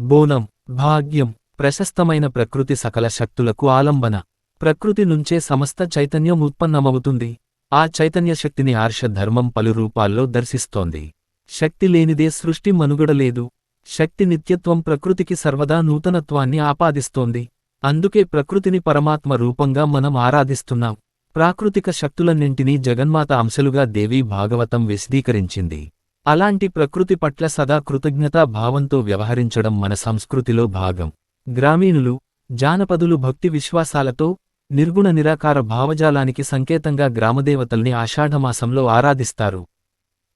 బోనం భాగ్యం ప్రశస్తమైన ప్రకృతి సకల శక్తులకు ఆలంబన. ప్రకృతి నుంచే సమస్త చైతన్యం ఉత్పన్నమవుతుంది. ఆ చైతన్య శక్తిని పలు రూపాల్లో దర్శిస్తోంది. శక్తి లేనిదే సృష్టి మనుగడలేదు శక్తి నిత్యత్వం ప్రకృతికి సర్వదా నూతనత్వాన్ని ఆపాదిస్తోంది. అందుకే ప్రకృతిని పరమాత్మ రూపంగా మనం ఆరాధిస్తున్నాం. ప్రాకృతిక శక్తులన్నింటినీ జగన్మాత అంశలుగా దేవీ భాగవతం విశదీకరించింది. అలాంటి ప్రకృతి పట్ల సదా కృతజ్ఞతా భావంతో వ్యవహరించడం మన సంస్కృతిలో భాగం. గ్రామీణులు జానపదులు భక్తి విశ్వాసాలతో నిర్గుణ నిరాకార భావజాలానికి సంకేతంగా గ్రామదేవతల్ని ఆషాఢమాసంలో ఆరాధిస్తారు.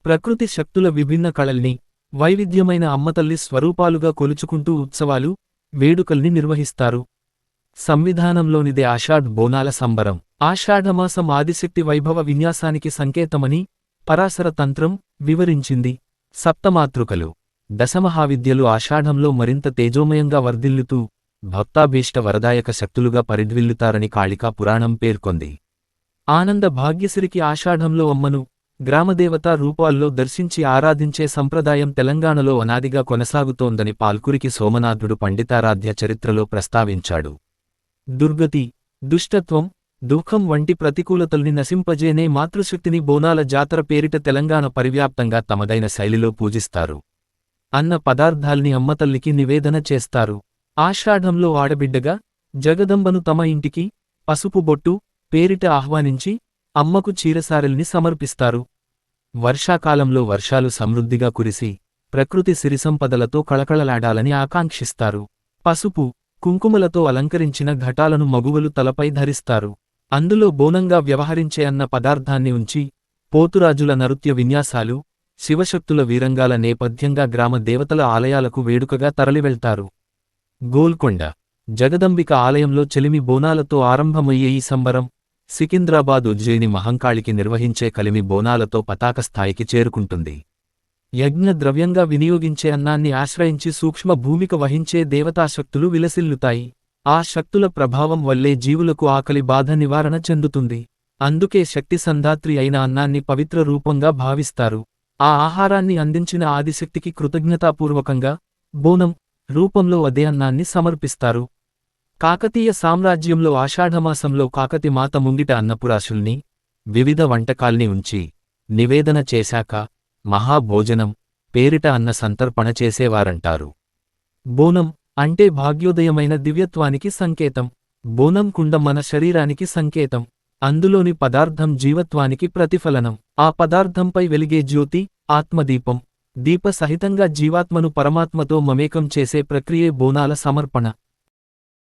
ప్రకృతి శక్తుల విభిన్న కళల్ని వైవిధ్యమైన అమ్మతల్లి స్వరూపాలుగా కొలుచుకుంటూ ఉత్సవాలు వేడుకల్ని నిర్వహిస్తారు. సంవిధానంలోనిదే ఆషాఢ్ బోనాల సంబరం. ఆషాఢమాసం ఆదిశక్తి వైభవ విన్యాసానికి సంకేతమని పరాశర తంత్రం వివరించింది. సప్తమాతృకలు. దశమహావిద్యలు ఆషాఢంలో మరింత తేజోమయంగా వర్ధిల్లుతూ భక్తాభీష్ట వరదాయక శక్తులుగా పరిడ్విల్లుతారని కాళికా పురాణం పేర్కొంది. ఆనంద భాగ్యశ్రికి ఆషాఢంలో అమ్మను గ్రామదేవతా రూపాల్లో దర్శించి ఆరాధించే సంప్రదాయం తెలంగాణలో అనాదిగా కొనసాగుతోందని పాల్కురికి సోమనాథుడు పండితారాధ్య చరిత్రలో ప్రస్తావించాడు. దుర్గతి దుష్టత్వం దుఃఖం వంటి ప్రతికూలతల్ని నశింపజేనే మాతృశక్తిని బోనాల జాతర పేరిట తెలంగాణ పరివ్యాప్తంగా తమదైన శైలిలో పూజిస్తారు. అన్న పదార్థాల్ని అమ్మతల్లికి నివేదన చేస్తారు. ఆషాఢంలో ఆడబిడ్డగా జగదంబను తమ ఇంటికి పసుపు బొట్టు పేరిట ఆహ్వానించి అమ్మకు చీరసారెల్ని సమర్పిస్తారు. వర్షాకాలంలో వర్షాలు సమృద్ధిగా కురిసి ప్రకృతి సిరిసంపదలతో కళకళలాడాలని ఆకాంక్షిస్తారు. పసుపు కుంకుమలతో అలంకరించిన ఘటాలను మగువలు తలపై ధరిస్తారు. అందులో బోనంగా వ్యవహరించే అన్న పదార్థాన్ని ఉంచి పోతురాజుల నృత్య విన్యాసాలు శివశక్తుల వీరంగాల నేపథ్యంగా గ్రామ దేవతల ఆలయాలకు వేడుకగా తరలివెళ్తారు. గోల్కొండ జగదంబిక ఆలయంలో చెలిమి బోనాలతో ఆరంభమయ్యే ఈ సంబరం సికింద్రాబాద్ ఉజ్జయిని మహంకాళికి నిర్వహించే కలిమి బోనాలతో పతాక స్థాయికి చేరుకుంటుంది. యజ్ఞ ద్రవ్యంగా వినియోగించే అన్నాన్ని ఆశ్రయించి సూక్ష్మ భూమిక వహించే దేవతాశక్తులు విలసిల్లుతాయి. ఆ శక్తుల ప్రభావం వల్లే జీవులకు ఆకలి బాధ నివారణ చెందుతుంది. అందుకే శక్తి సంధాత్రి అయిన అన్నాన్ని పవిత్ర రూపంగా భావిస్తారు. ఆ ఆహారాన్ని అందించిన ఆదిశక్తికి కృతజ్ఞతాపూర్వకంగా బోనం రూపంలో అదే అన్నాన్ని సమర్పిస్తారు. కాకతీయ సామ్రాజ్యంలో ఆషాఢమాసంలో కాకతి మాత ముంగిట అన్నపురాశుల్ని వివిధ వంటకాల్ని ఉంచి నివేదన చేశాక మహాభోజనం పేరిట అన్న సంతర్పణ చేసేవారంటారు. బోనం అంటే భాగ్యోదయమైన దివ్యత్వానికి సంకేతం. బోనం కుండ మన శరీరానికి సంకేతం. అందులోని పదార్థం జీవత్వానికి ప్రతిఫలనం. ఆ పదార్థంపై వెలిగే జ్యోతి ఆత్మదీపం. దీప సహితంగా జీవాత్మను పరమాత్మతో మమేకం చేసే ప్రక్రియే బోనాల సమర్పణ.